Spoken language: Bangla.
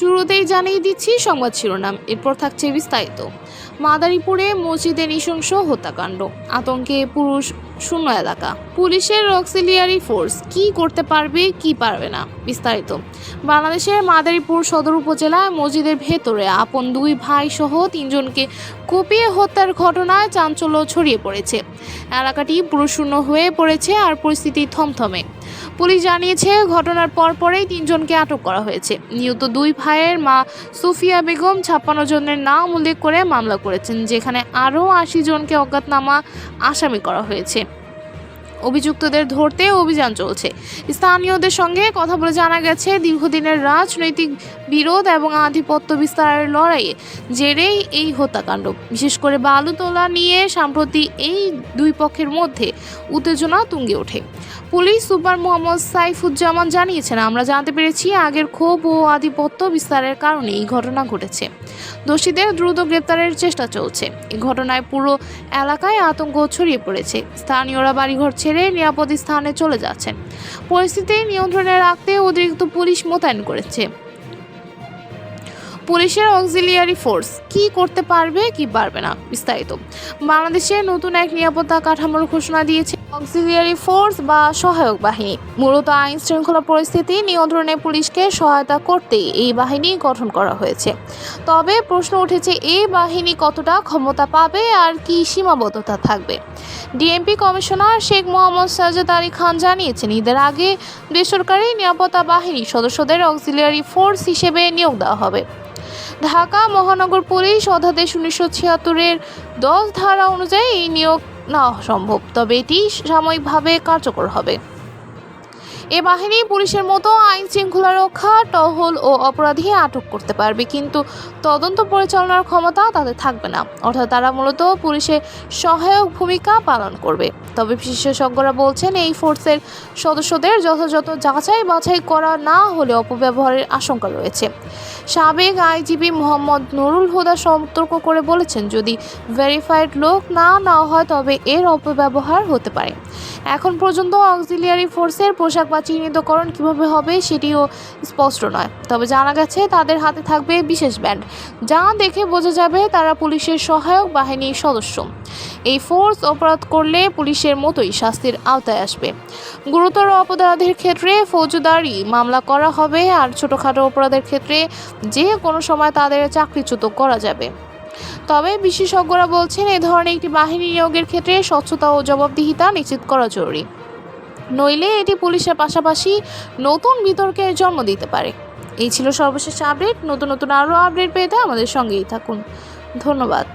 শুরুতেই জানিয়ে দিচ্ছি সংবাদ শিরোনাম এরপর থাকছে বিস্তারিত। মাদারীপুরে মসজিদে নৃশংস হত্যাকাণ্ড। আতঙ্কে পুরুষ শূন্য এলাকা। পুলিশের অক্সিলিয়ারি ফোর্স কি করতে পারবে, কি পারবে না, বিস্তারিত। বাংলাদেশের মাদারীপুর সদর উপজেলায় মসজিদের ভেতরে আপন দুই ভাই সহ তিনজনকে কুপিয়ে হত্যার ঘটনায় চাঞ্চল্য ছড়িয়ে পড়েছে। এলাকাটি পুরুষশূন্য হয়ে পড়েছে আর পরিস্থিতি থমথমে। পুলিশ জানিয়েছে, ঘটনার পরপরেই তিনজনকে আটক করা হয়েছে। নিহত দুই ভাইয়ের মা সুফিয়া বেগম ছাপ্পান্ন জনের নাম উল্লেখ করে মামলা করেছেন, যেখানে আরও আশি জনকে অজ্ঞাতনামা আসামি করা হয়েছে। অভিযুক্তদের ধরতে অভিযান চলছে। স্থানীয়দের সঙ্গে কথা বলে জানা গেছে, দীর্ঘদিনের রাজনৈতিক বিরোধ এবং আধিপত্য বিস্তারের লড়াইয়ে জেরেই এই হত্যাকাণ্ড। বিশেষ করে বালু তোলা নিয়ে সাম্প্রতি এই দুই পক্ষের মধ্যে উত্তেজনা তুঙ্গে ওঠে। পুলিশ সুপার মোহাম্মদ সাইফুজ্জামান জানিয়েছেন, আমরা জানতে পেরেছি আগের ক্ষোভ ও আধিপত্য বিস্তারের কারণে এই ঘটনা ঘটেছে। দোষীদের দ্রুত গ্রেপ্তারের চেষ্টা চলছে। এই ঘটনায় পুরো এলাকায় আতঙ্ক ছড়িয়ে পড়েছে। স্থানীয়রা বাড়িঘর ছেড়ে নিরাপদ স্থানে চলে যাচ্ছেন। পরিস্থিতি নিয়ন্ত্রণে রাখতে অতিরিক্ত পুলিশ মোতায়েন করেছে। পুলিশের অক্সিলিয়ারি ফোর্স কি করতে পারবে কি পারবে না বিস্তারিত। বাংলাদেশে নতুন এক নিরাপত্তা কাঠামোর ঘোষণা দিয়েছে অক্সিলিয়ারি ফোর্স বা সহায়ক বাহিনী। মূলত আইন শৃঙ্খলা পরিস্থিতি নিয়ন্ত্রণে পুলিশকে সহায়তা করতেই এই বাহিনী গঠন করা হয়েছে। তবে প্রশ্ন উঠেছে এই বাহিনী কতটা ক্ষমতা পাবে আর কি সীমাবদ্ধতা থাকবে? ডিএমপি কমিশনার শেখ মোহাম্মদ সাজেদ আলী খান জানিয়েছেন, ঈদের আগে বেসরকারি নিরাপত্তা বাহিনী সদস্যদের অক্সিলিয়ারি ফোর্স হিসেবে নিয়োগ দেওয়া হবে। ঢাকা মহানগর পুলিশ অধ্যাদেশ উনিশশো ছিয়াত্তরের দশ ধারা অনুযায়ী এই নিয়োগ নেওয়া সম্ভব তবে এটি সাময়িকভাবে কার্যকর হবে। এ বাহিনী পুলিশের মতো আইন শৃঙ্খলা রক্ষা, টহল ও অপরাধী আটক করতে পারবে, কিন্তু তদন্ত পরিচালনার ক্ষমতা তাদের থাকবে না। অর্থাৎ তারা মূলত পুলিশের সহায়ক ভূমিকা পালন করবে। তবে বিশেষজ্ঞরা বলছেন, এই ফোর্সের সদস্যদের যথাযথ যাচাই বাছাই করা না হলে অপব্যবহারের আশঙ্কা রয়েছে। সাবেক আইজিপি মোহাম্মদ নুরুল হুদা সতর্ক করে বলেছেন, যদি ভেরিফাইড লোক না নেওয়া হয়, তবে এর অপব্যবহার হতে পারে। এখন পর্যন্ত অক্সিলিয়ারি ফোর্সের পোশাক চিহ্নিতকরণ কীভাবে হবে সেটিও স্পষ্ট নয়। তবে জানা গেছে তাদের হাতে থাকবে বিশেষ ব্যান্ড, যা দেখে বোঝা যাবে তারা পুলিশের সহায়ক বাহিনীর সদস্য। এই ফোর্স অপরাধ করলে পুলিশের মতোই শাস্তির আওতায় আসবে। গুরুতর অপরাধের ক্ষেত্রে ফৌজদারি মামলা করা হবে আর ছোটোখাটো অপরাধের ক্ষেত্রে যে কোনো সময় তাদের চাকরিচ্যুত করা যাবে। তবে বিশেষজ্ঞরা বলছেন এ ধরনের একটি বাহিনী নিয়োগের ক্ষেত্রে স্বচ্ছতা ও জবাবদিহিতা নিশ্চিত করা জরুরি। নইলে এটি পুলিশের পাশাপাশি নতুন বিতর্কে জন্ম দিতে পারে। এই ছিল সর্বশেষ আপডেট নতুন নতুন আরও আপডেট পেতে আমাদের সঙ্গেই থাকুন। ধন্যবাদ।